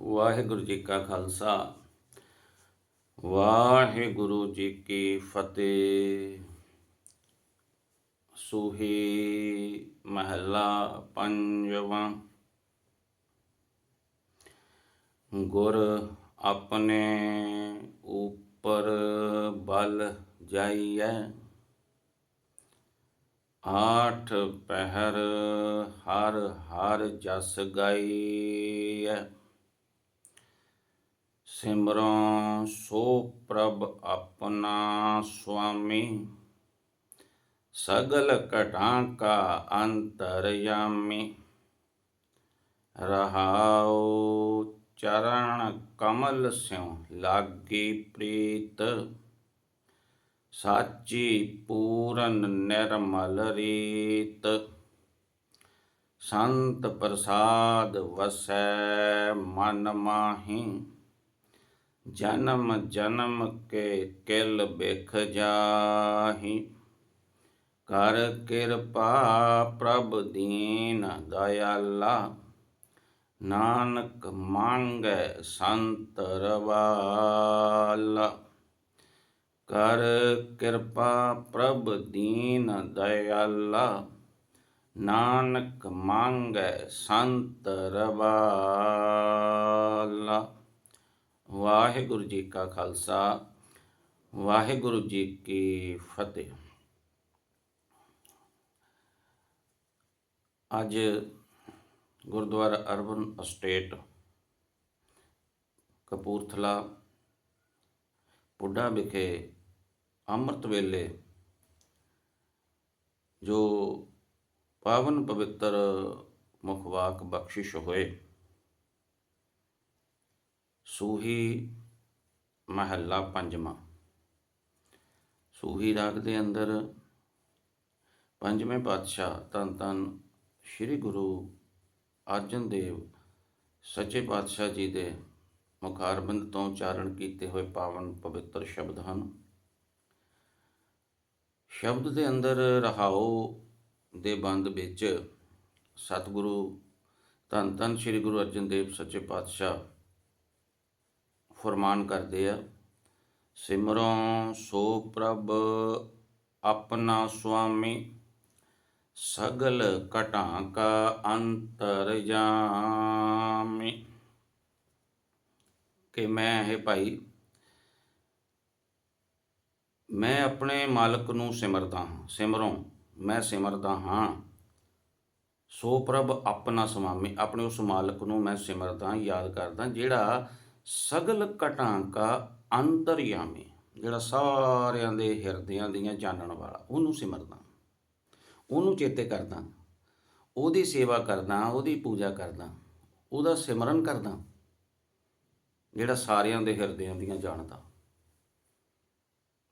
ਵਾਹਿਗੁਰੂ ਜੀ ਕਾ ਖਾਲਸਾ। ਵਾਹਿਗੁਰੂ ਜੀ ਕੀ ਫਤਿਹ। ਸੂਹੀ ਮਹੱਲਾ ਪੰਜਵਾਂ। ਗੁਰ ਆਪਣੇ ਉਪਰ ਬਲ ਜਾਈਐ। ਆਠ ਪਹਿਰ ਹਰ ਹਰ ਜਸ ਗਾਈਐ। ਸਿਮਰੋ, ਸੋ ਪ੍ਰਭ ਆਪਣਾ ਸੁਆਮੀ। ਸਗਲ ਘਟਾਂ ਕਾ ਅੰਤਰਯਾਮੀ ਰਹਾਉ ਚਰਨ ਕਮਲ ਸਿਉ ਲਾਗੀ ਪ੍ਰੀਤ। ਸਾਚੀ ਪੂਰਨ ਨਿਰਮਲ ਰੀਤ। ਸੰਤ ਪ੍ਰਸਾਦ ਵਸੈ ਮਨ ਮਾਹੀ। ਜਨਮ ਜਨਮ ਕੇ ਕਿਲ ਬਿਖ ਜਾਹੀ। ਕਰ ਕਿਰਪਾ ਪ੍ਰਭ ਦੀਨ ਦਇਆਲਾ। ਨਾਨਕ ਮੰਗੈ ਸੰਤ ਰਵਾਲਾ। ਕਰ ਕਿਰਪਾ ਪ੍ਰਭ ਦੀਨ ਦਇਆਲਾ। ਨਾਨਕ ਮੰਗੈ ਸੰਤ ਰਵਾਲਾ। ਵਾਹਿਗੁਰੂ ਜੀ ਕਾ ਖਾਲਸਾ, ਵਾਹਿਗੁਰੂ ਜੀ ਕੀ ਫਤਿਹ। ਅੱਜ ਗੁਰਦੁਆਰਾ ਅਰਬਨ ਅਸਟੇਟ, ਕਪੂਰਥਲਾ, ਪੁੱਡਾ ਵਿਖੇ ਅੰਮ੍ਰਿਤ ਵੇਲੇ ਜੋ ਪਾਵਨ ਪਵਿੱਤਰ ਮੁਖਵਾਕ ਬਖਸ਼ਿਸ਼ ਹੋਏ। ਸੂਹੀ ਮਹੱਲਾ ਪੰਜਵਾਂ। ਸੂਹੀ ਰਾਗ ਦੇ ਅੰਦਰ ਪੰਜਵੇਂ ਪਾਤਸ਼ਾਹ ਧੰਨ ਧੰਨ ਸ੍ਰੀ ਗੁਰੂ ਅਰਜਨ ਦੇਵ ਸੱਚੇ ਪਾਤਸ਼ਾਹ ਜੀ ਦੇ ਮੁਖਾਰਬੰਦ ਤੋਂ ਉਚਾਰਨ ਕੀਤੇ ਹੋਏ ਪਾਵਨ ਪਵਿੱਤਰ ਸ਼ਬਦ ਹਨ। ਸ਼ਬਦ ਦੇ ਅੰਦਰ ਰਹਾਉ ਦੇ ਬੰਦ ਵਿੱਚ ਸਤਿਗੁਰੂ ਧੰਨ ਧੰਨ ਸ੍ਰੀ ਗੁਰੂ ਅਰਜਨ ਦੇਵ ਸੱਚੇ ਪਾਤਸ਼ਾਹ ਫਰਮਾਨ ਕਰਦੇ ਆ, ਸਿਮਰੋ ਸੋ ਪ੍ਰਭ ਆਪਣਾ ਸੁਆਮੀ, ਸਗਲ ਘਟਾਂ ਕਾ ਅੰਤਰ ਜਾਮੀ। ਕਿ ਮੈਂ ਹੈ ਭਾਈ, ਮੈਂ ਆਪਣੇ ਮਾਲਕ ਨੂੰ ਸਿਮਰਦਾ ਹਾਂ, ਸਿਮਰੋਂ ਮੈਂ ਸਿਮਰਦਾ ਹਾਂ। ਸੋ ਪ੍ਰਭ ਆਪਣਾ ਸੁਆਮੀ, ਆਪਣੇ ਉਸ ਮਾਲਕ ਨੂੰ ਮੈਂ ਸਿਮਰਦਾ, ਯਾਦ ਕਰਦਾ, ਜਿਹੜਾ ਸਗਲ ਕਟਾਂ ਕਾ ਅੰਤਰਯਾਮੀ ਜਿਹੜਾ ਸਾਰਿਆਂ ਦੇ ਹਿਰਦਿਆਂ ਦੀਆਂ ਜਾਣਨ ਵਾਲਾ, ਉਹਨੂੰ ਸਿਮਰਦਾ। ਉਹਨੂੰ ਚੇਤੇ ਕਰਦਾ। ਉਹਦੀ ਸੇਵਾ ਕਰਦਾ, ਉਹਦੀ ਪੂਜਾ ਕਰਦਾ, ਉਹਦਾ ਸਿਮਰਨ ਕਰਦਾ, ਜਿਹੜਾ ਸਾਰਿਆਂ ਦੇ ਹਿਰਦਿਆਂ ਦੀਆਂ ਜਾਣਦਾ।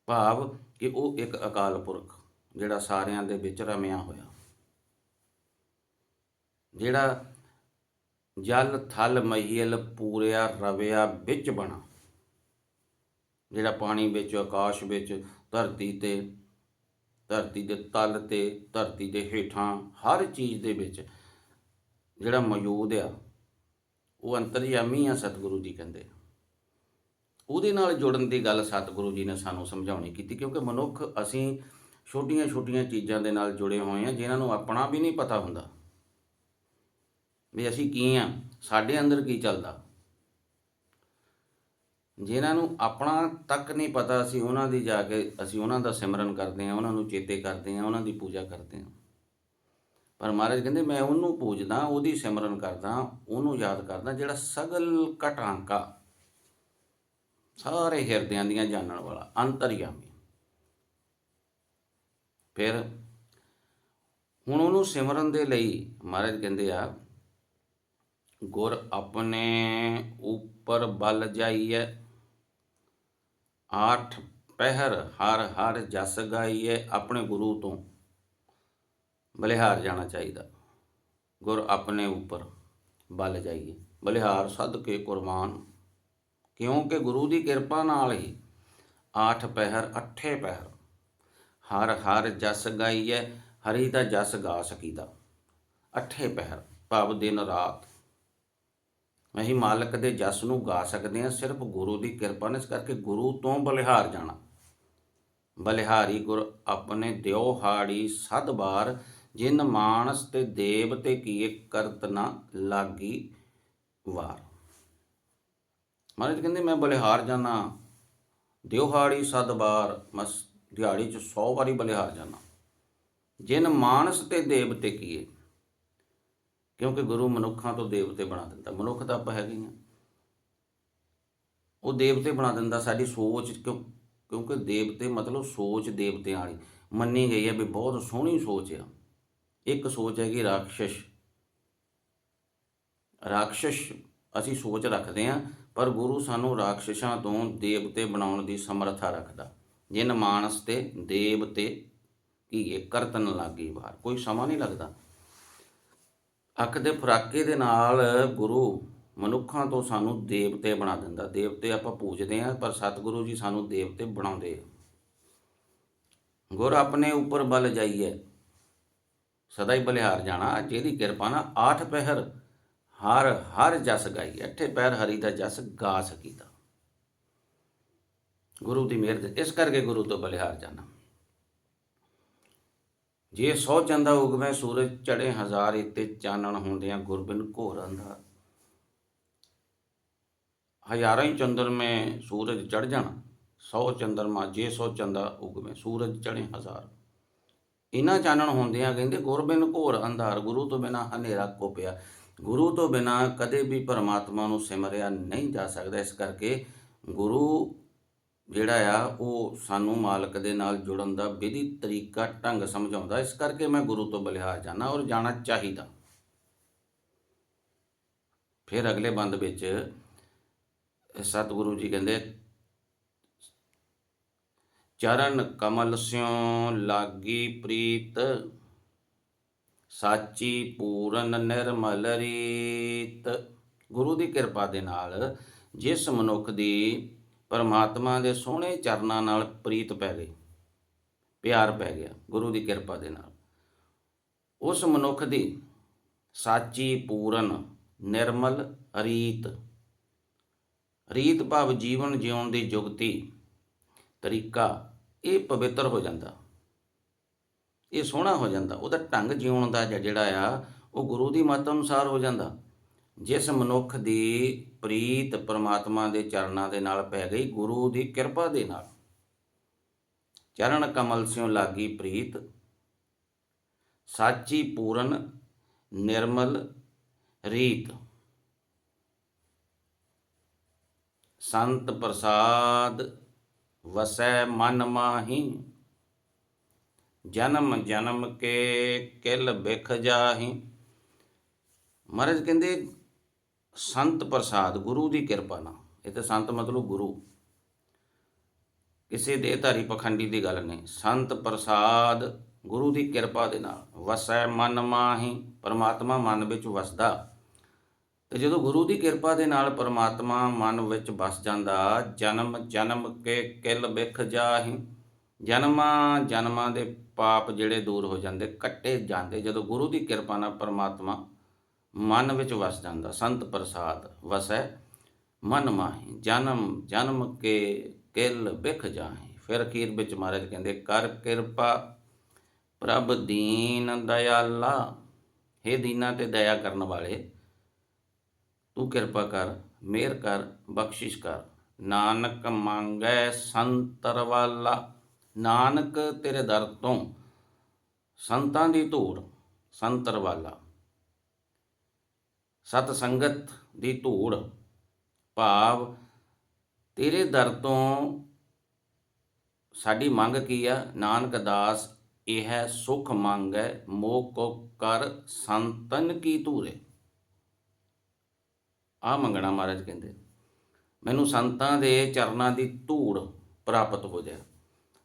ਭਾਵ ਕਿ ਉਹ ਇੱਕ ਅਕਾਲ ਪੁਰਖ, ਜਿਹੜਾ ਸਾਰਿਆਂ ਦੇ ਵਿੱਚ ਰਮਿਆ ਹੋਇਆ। ਜਿਹੜਾ ਜਲ ਥਲ ਮਹੀਲ ਪੂਰਿਆ ਰਵਿਆ ਵਿੱਚ ਬਣਾ। ਜਿਹੜਾ ਪਾਣੀ ਵਿੱਚ, ਆਕਾਸ਼ ਵਿੱਚ, ਧਰਤੀ ਤੇ, ਧਰਤੀ ਦੇ ਤਲ ਤੇ, ਧਰਤੀ ਦੇ ਹੇਠਾਂ, ਹਰ ਚੀਜ਼ ਦੇ ਵਿੱਚ ਜਿਹੜਾ ਮੌਜੂਦ ਆ, ਉਹ ਅੰਤਰਯਾਮੀ ਆ ਸਤਿਗੁਰੂ ਜੀ ਕਹਿੰਦੇ। ਉਹਦੇ ਨਾਲ ਜੁੜਨ ਦੀ ਗੱਲ ਸਤਿਗੁਰੂ ਜੀ ਨੇ ਸਾਨੂੰ ਸਮਝਾਉਣੀ ਕੀਤੀ, ਕਿਉਂਕਿ ਮਨੁੱਖ ਅਸੀਂ ਛੋਟੀਆਂ-ਛੋਟੀਆਂ ਚੀਜ਼ਾਂ ਦੇ ਨਾਲ ਜੁੜੇ ਹੋਏ ਆ, ਜਿਨ੍ਹਾਂ ਨੂੰ ਆਪਣਾ ਵੀ ਨਹੀਂ ਪਤਾ ਹੁੰਦਾ। ਵੀ ਅਸੀਂ ਕੀ ਆ? ਸਾਡੇ ਅੰਦਰ ਕੀ ਚੱਲਦਾ? ਜਿਨ੍ਹਾਂ ਨੂੰ ਆਪਣਾ ਤੱਕ ਨਹੀਂ ਪਤਾ, ਅਸੀਂ ਉਹਨਾਂ ਦੀ ਜਾ ਕੇ, ਅਸੀਂ ਉਹਨਾਂ ਦਾ ਸਿਮਰਨ ਕਰਦੇ ਆ, ਉਹਨਾਂ ਨੂੰ ਚੇਤੇ ਕਰਦੇ ਆ, ਉਹਨਾਂ ਦੀ ਪੂਜਾ ਕਰਦੇ ਆ। ਪਰ ਮਹਾਰਾਜ ਕਹਿੰਦੇ, ਮੈਂ ਉਹਨੂੰ ਪੂਜਦਾ, ਉਹਦੀ ਸਿਮਰਨ ਕਰਦਾ, ਉਹਨੂੰ ਯਾਦ ਕਰਦਾ, ਜਿਹੜਾ ਸਗਲ ਘਟਾਂਕਾ ਸਾਰੇ ਹਿਰਦਿਆਂ ਦੀਆਂ ਜਾਣਨ ਵਾਲਾ, ਅੰਤਰਯਾਮੀ। ਫਿਰ ਹੁਣ ਉਹਨੂੰ ਸਿਮਰਨ ਦੇ ਲਈ ਮਹਾਰਾਜ ਕਹਿੰਦੇ ਆ ਗੁਰ ਆਪਣੇ ਉੱਪਰ ਬਲ ਜਾਈਐ। ਆਠ ਪਹਿਰ ਹਰ ਹਰ ਜਸ ਗਾਈਏ ਆਪਣੇ ਗੁਰੂ ਤੋਂ। ਬਲਿਹਾਰ ਜਾਣਾ ਚਾਹੀਦਾ। ਗੁਰ ਆਪਣੇ ਉੱਪਰ ਬਲ ਜਾਈਏ। ਬਲਿਹਾਰ ਸਦ ਕੇ ਕੁਰਬਾਨ। ਕਿਉਂਕਿ ਗੁਰੂ ਦੀ ਕਿਰਪਾ ਨਾਲ ਹੀ ਆਠ ਪਹਿਰ ਅੱਠੇ ਪਹਿਰ ਹਰ ਹਰ ਜਸ ਗਾਈਏ ਹਰੀ ਦਾ ਜਸ ਗਾ ਸਕੀਦਾ। ਅੱਠੇ ਪਹਿਰ ਭਾਵ ਦਿਨ ਰਾਤ ਅਸੀਂ ਮਾਲਕ ਦੇ ਜਸ ਨੂੰ ਗਾ ਸਕਦੇ ਹਾਂ, ਸਿਰਫ ਗੁਰੂ ਦੀ ਕਿਰਪਾ ਨਾਲ, ਇਸ ਕਰਕੇ ਗੁਰੂ ਤੋਂ ਬਲਿਹਾਰ ਜਾਣਾ। ਬਲਿਹਾਰੀ ਗੁਰ ਆਪਣੇ ਦਿਓ ਹਾੜੀ ਸਦ ਬਾਰ ਜਿਨ ਮਾਨਸ ਤੇ ਦੇਵ ਤੇ ਕੀਏ ਕਰਤ ਨਾ ਲਾਗੀ ਵਾਰ। ਮਹਾਰਾਜ ਕਹਿੰਦੇ, ਮੈਂ ਬਲਿਹਾਰ ਜਾਣਾ ਦਿਓਹਾੜੀ ਸਦ ਬਾਰ ਮਸ ਦਿਹਾੜੀ ਚ 100 ਵਾਰੀ ਬਲਿਹਾਰ ਜਾਣਾ। ਜਿਨ ਮਾਨਸ ਤੇ ਦੇਵ ਤੇ ਕੀਏ ਕਿਉਂਕਿ ਗੁਰੂ ਮਨੁੱਖਾਂ ਤੋਂ ਦੇਵਤੇ ਬਣਾ ਦਿੰਦਾ। ਮਨੁੱਖ ਤਾਂ ਆਪਾਂ ਹੈਗੇ ਹੀ ਹਾਂ। ਉਹ ਦੇਵਤੇ ਬਣਾ ਦਿੰਦਾ ਸਾਡੀ ਸੋਚ, ਕਿਉਂ? ਕਿਉਂਕਿ ਦੇਵਤੇ ਮਤਲਬ ਸੋਚ ਦੇਵਤਿਆਂ ਵਾਲੀ। ਮੰਨੀ ਗਈ ਹੈ ਵੀ ਬਹੁਤ ਸੋਹਣੀ ਸੋਚ ਆ। ਇੱਕ ਸੋਚ ਹੈਗੀ ਰਾਖਸ਼ ਰਾਖਸ਼ ਅਸੀਂ ਸੋਚ ਰੱਖਦੇ ਹਾਂ, ਪਰ ਗੁਰੂ ਸਾਨੂੰ ਰਾਖਸ਼ਾਂ ਤੋਂ ਦੇਵਤੇ ਬਣਾਉਣ ਦੀ ਸਮਰੱਥਾ ਰੱਖਦਾ। ਜਿਨ ਮਾਨਸ ਤੇ ਦੇਵਤੇ ਕੀ ਇਹ ਕਰਤਨ ਲੱਗੀ ਬਾਹਰ। ਕੋਈ ਸਮਾਂ ਨਹੀਂ ਲੱਗਦਾ। ਅੱਖ ਦੇ ਫਰਾਕੇ ਦੇ ਨਾਲ ਗੁਰੂ ਮਨੁੱਖਾਂ ਤੋਂ ਸਾਨੂੰ ਦੇਵਤੇ ਬਣਾ ਦਿੰਦਾ। ਦੇਵਤੇ ਆਪਾਂ ਪੂਜਦੇ ਆਂ ਪਰ ਸਤਿਗੁਰੂ ਜੀ ਸਾਨੂੰ ਦੇਵਤੇ ਬਣਾਉਂਦੇ ਆ। ਗੁਰ ਆਪਣੇ ਉੱਪਰ ਬਲ ਜਾਈਏ, ਸਦਾ ਹੀ ਬਲਿਹਾਰ ਜਾਣਾ। ਜਿਹਦੀ ਕਿਰਪਾ ਨਾਲ ਆਠ ਪਹਿਰ ਹਰ ਹਰ ਜਸ ਗਾਈ। ਅੱਠੇ ਪੈਰ ਹਰੀ ਦਾ ਜਸ ਗਾ ਸਕੀਦਾ। ਗੁਰੂ ਦੀ ਮਿਹਰ ਇਸ ਕਰਕੇ ਗੁਰੂ ਤੋਂ ਬਲਿਹਾਰ ਜਾਣਾ। ਜੇ ਸੌ ਚੰਦਾ ਉਗਵੇਂ ਸੂਰਜ ਚੜੇ ਹਜ਼ਾਰ ਇਤੇ ਚਾਨਣ ਹੁੰਦਿਆਂ ਗੁਰਬਿਨ ਘੋਰ ਅੰਧਾਰ ਹਜ਼ਾਰਾਂ ਹੀ ਚੰਦਰਮੇ ਸੂਰਜ ਚੜ ਜਾਣਾ, ਸੌ ਚੰਦਰਮਾ ਜੇ ਸੌ ਚੰਦਾ ਉਗਵੇਂ ਸੂਰਜ ਚੜੇ ਹਜ਼ਾਰ। ਇਨਾ ਚਾਨਣ ਹੁੰਦਿਆਂ ਕਹਿੰਦੇ ਗੁਰਬਿਨ ਘੋਰ ਅੰਧਾਰ, ਗੁਰੂ ਤੋਂ ਬਿਨਾ ਹਨੇਰਾ ਕੋਪਿਆ, ਗੁਰੂ ਤੋਂ ਬਿਨਾ ਕਦੇ ਵੀ ਪਰਮਾਤਮਾ ਨੂੰ ਸਿਮਰਿਆ ਨਹੀਂ ਜਾ ਸਕਦਾ। ਇਸ ਕਰਕੇ ਗੁਰੂ ਜਿਹੜਾ ਆ, ਉਹ ਸਾਨੂੰ ਮਾਲਕ ਦੇ ਨਾਲ ਜੁੜਨ ਦਾ ਵਿਧੀ ਤਰੀਕਾ ਢੰਗ ਸਮਝਾਉਂਦਾ। ਇਸ ਕਰਕੇ ਮੈਂ ਗੁਰੂ ਤੋਂ ਬਲਿਹਾਰ ਜਾਣਾ ਔਰ ਜਾਣਾ ਚਾਹੀਦਾ। ਫਿਰ ਅਗਲੇ ਬੰਦ ਵਿੱਚ ਸਤਿਗੁਰੂ ਜੀ ਕਹਿੰਦੇ, ਚਰਨ ਕਮਲ ਸਿਉ ਲਾਗੀ ਪ੍ਰੀਤ, ਸਾਚੀ ਪੂਰਨ ਨਿਰਮਲ ਰੀਤ। ਗੁਰੂ ਦੀ ਕਿਰਪਾ ਦੇ ਨਾਲ ਜਿਸ ਮਨੁੱਖ ਦੀ ਪਰਮਾਤਮਾ ਦੇ ਸੋਹਣੇ ਚਰਨਾਂ ਨਾਲ ਪ੍ਰੀਤ ਪੈ ਗਈ। ਪਿਆਰ ਪੈ ਗਿਆ ਗੁਰੂ ਦੀ ਕਿਰਪਾ ਦੇ ਨਾਲ। ਉਸ ਮਨੁੱਖ ਦੀ ਸਾਚੀ, ਪੂਰਨ, ਨਿਰਮਲ ਰੀਤ ਰੀਤ ਭਾਵ ਜੀਵਨ ਜਿਉਣ ਦੀ ਜੁਗਤੀ ਤਰੀਕਾ ਇਹ ਪਵਿੱਤਰ ਹੋ ਜਾਂਦਾ। ਇਹ ਸੋਹਣਾ ਹੋ ਜਾਂਦਾ। ਉਹਦਾ ਢੰਗ ਜਿਉਣ ਦਾ ਜਿਹੜਾ ਆ, ਉਹ ਗੁਰੂ ਦੀ ਮੱਤ ਅਨੁਸਾਰ ਹੋ ਜਾਂਦਾ। ਜਿਸ ਮਨੁੱਖ ਦੀ ਪ੍ਰੀਤ ਪਰਮਾਤਮਾ ਦੇ ਚਰਨਾਂ ਦੇ ਨਾਲ ਪੈ ਗਈ ਗੁਰੂ ਦੀ ਕਿਰਪਾ ਦੇ ਨਾਲ। ਚਰਨ ਕਮਲ ਸਿਉ ਲਾਗੀ ਪ੍ਰੀਤ। ਸਾਚੀ ਪੂਰਨ ਨਿਰਮਲ ਰੀਤ। ਸੰਤ ਪ੍ਰਸਾਦ ਵਸੈ ਮਨ ਮਾਹੀ। ਜਨਮ ਜਨਮ ਕੇ ਕਿਲ ਬਿਖ ਜਾਹੀ। ਮਹਾਰਾਜ ਕਹਿੰਦੇ ਸੰਤ ਪ੍ਰਸਾਦ ਗੁਰੂ ਦੀ ਕਿਰਪਾ ਨਾਲ। ਇਹ ਤੇ ਸੰਤ ਮਤਲਬ ਗੁਰੂ। ਕਿਸੇ ਦੇ ਧਾਰੀ ਪਖੰਡੀ ਦੀ ਗੱਲ ਨਹੀਂ। ਸੰਤ ਪ੍ਰਸਾਦ ਗੁਰੂ ਦੀ ਕਿਰਪਾ ਦੇ ਨਾਲ। ਵਸੈ ਮਨ ਮਾਹੀ, ਪਰਮਾਤਮਾ ਮਨ ਵਿੱਚ ਵਸਦਾ। ਤੇ ਜਦੋਂ ਗੁਰੂ ਦੀ ਕਿਰਪਾ ਦੇ ਨਾਲ ਪਰਮਾਤਮਾ ਮਨ ਵਿੱਚ ਵਸ ਜਾਂਦਾ, ਜਨਮ ਜਨਮ ਕੇ ਕਿਲ ਵਿਖ ਜਾਹੀ। ਜਨਮਾਂ ਜਨਮਾਂ ਦੇ ਪਾਪ ਜਿਹੜੇ ਦੂਰ ਹੋ ਜਾਂਦੇ, ਕੱਟੇ ਜਾਂਦੇ। ਜਦੋਂ ਗੁਰੂ ਦੀ ਕਿਰਪਾ ਨਾਲ ਪਰਮਾਤਮਾ ਮਨ ਵਿੱਚ ਵਸ ਜਾਂਦਾ, ਸੰਤ ਪ੍ਰਸਾਦ ਵਸੈ, ਮਨ ਮਾਹੀ, ਜਨਮ ਜਨਮ ਕੇ ਕਿਲ ਬਿਖ ਜਾਹੀ। ਫਿਰ ਅਖੀਰ ਵਿੱਚ ਮਹਾਰਾਜ ਕਹਿੰਦੇ, ਕਰ ਕਿਰਪਾ, ਪ੍ਰਭ ਦੀਨ ਦਇਆਲਾ, ਹੇ ਦੀਨਾ ਤੇ ਦਇਆ ਕਰਨ ਵਾਲੇ, ਤੂੰ ਕਿਰਪਾ ਕਰ, ਮਿਹਰ ਕਰ, ਬਖਸ਼ਿਸ਼ ਕਰ। ਨਾਨਕ ਮੰਗੈ ਸੰਤਰ ਵਾਲਾ, ਨਾਨਕ ਤੇਰੇ ਦਰ ਤੋਂ ਸੰਤਾਂ ਦੀ ਧੂੜ, ਸੰਤਰ ਵਾਲਾ। ਸਤ ਸੰਗਤ ਦੀ ਧੂੜ, ਭਾਵ ਤੇਰੇ ਦਰ ਤੋਂ ਸਾਡੀ ਮੰਗ ਕੀ ਆ? ਨਾਨਕ ਦਾਸ, ਇਹ ਹੈ ਸੁਖ ਮੰਗੈ ਮੋਹ ਕੋ ਕਰ ਸੰਤਨ ਕੀ ਧੂਰੇ? ਆ ਮੰਗਣਾ ਮਹਾਰਾਜ ਕਹਿੰਦੇ ਮੈਨੂੰ ਸੰਤਾਂ ਦੇ ਚਰਨਾਂ ਦੀ ਧੂੜ ਪ੍ਰਾਪਤ ਹੋ ਜਾਏ।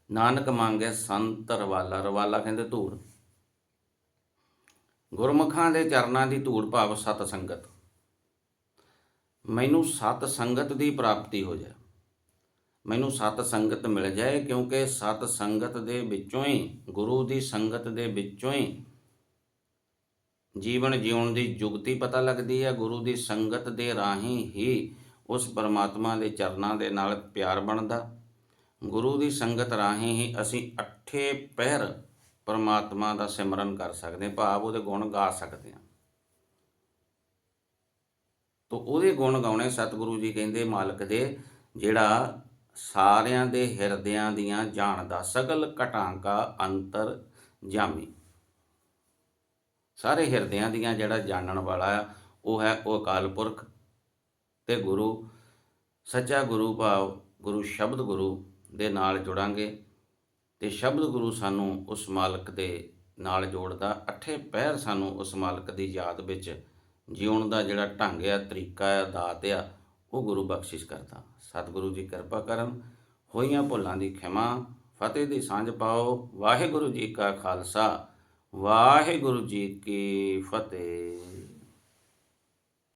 ਨਾਨਕ ਮੰਗੈ ਸੰਤ ਰਵਾਲਾ ਰਵਾਲਾ ਕਹਿੰਦੇ ਧੂੜ। ਗੁਰਮੁਖਾਂ ਦੇ ਚਰਨਾਂ ਦੀ ਧੂੜ ਭਾਵ ਸਤ ਸੰਗਤ। ਮੈਨੂੰ ਸਤ ਸੰਗਤ ਦੀ ਪ੍ਰਾਪਤੀ ਹੋ ਜਾਏ। ਮੈਨੂੰ ਸਤ ਸੰਗਤ ਮਿਲ ਜਾਏ ਕਿਉਂਕਿ ਸਤ ਸੰਗਤ ਦੇ ਵਿੱਚੋਂ ਹੀ, ਗੁਰੂ ਦੀ ਸੰਗਤ ਦੇ ਵਿੱਚੋਂ ਹੀ ਜੀਵਨ ਜਿਉਣ ਦੀ ਜੁਗਤੀ ਪਤਾ ਲੱਗਦੀ ਹੈ। ਗੁਰੂ ਦੀ ਸੰਗਤ ਦੇ ਰਾਹੀਂ ਹੀ ਉਸ ਪਰਮਾਤਮਾ ਦੇ ਚਰਨਾਂ ਦੇ ਨਾਲ ਪਿਆਰ ਬਣਦਾ। ਗੁਰੂ ਦੀ ਸੰਗਤ ਰਾਹੀਂ ਹੀ ਅਸੀਂ ਅੱਠੇ ਪਹਿਰ ਪਰਮਾਤਮਾ ਦਾ ਸਿਮਰਨ ਕਰ ਸਕਦੇ ਭਾਵ ਉਹਦੇ ਗੁਣ ਗਾ ਸਕਦੇ ਹਾਂ। ਤੋ ਉਹਦੇ ਗੁਣ ਗਾਉਣੇ ਸਤਿਗੁਰੂ ਜੀ ਕਹਿੰਦੇ ਮਾਲਕ ਦੇ, ਜਿਹੜਾ ਸਾਰਿਆਂ ਦੇ ਹਿਰਦਿਆਂ ਦੀਆਂ ਜਾਣਦਾ ਸਗਲ ਘਟਾਂ ਕਾ ਅੰਤਰ ਜਾਮੀ। ਸਾਰੇ ਹਿਰਦਿਆਂ ਦੀਆਂ ਜਿਹੜਾ ਜਾਣਨ ਵਾਲਾ ਆ, ਉਹ ਹੈ ਉਹ ਅਕਾਲ ਪੁਰਖ ਤੇ ਗੁਰੂ, ਸੱਚਾ ਗੁਰੂ ਭਾਵ ਗੁਰੂ ਸ਼ਬਦ ਗੁਰੂ ਦੇ ਨਾਲ ਜੁੜਾਂਗੇ। ਤੇ ਸ਼ਬਦ ਗੁਰੂ ਸਾਨੂੰ ਉਸ ਮਾਲਕ ਦੇ ਨਾਲ ਜੋੜਦਾ, ਅੱਠੇ ਪਹਿਰ ਸਾਨੂੰ ਉਸ ਮਾਲਕ ਦੀ ਯਾਦ ਵਿੱਚ ਜਿਉਣ ਦਾ ਜਿਹੜਾ ਢੰਗ ਆ, ਤਰੀਕਾ ਆ, ਦਾਤ ਆ, ਉਹ ਗੁਰੂ ਬਖਸ਼ਿਸ਼ ਕਰਦਾ। ਸਤਿਗੁਰੂ ਜੀ ਕਿਰਪਾ ਕਰਨ, ਹੋਈਆਂ ਭੁੱਲਾਂ ਦੀ ਖਿਮਾ, ਫਤਿਹ ਦੀ ਸਾਂਝ ਪਾਓ, ਵਾਹਿਗੁਰੂ ਜੀ ਕਾ ਖਾਲਸਾ, ਵਾਹਿਗੁਰੂ ਜੀ ਕੀ ਫਤਿਹ।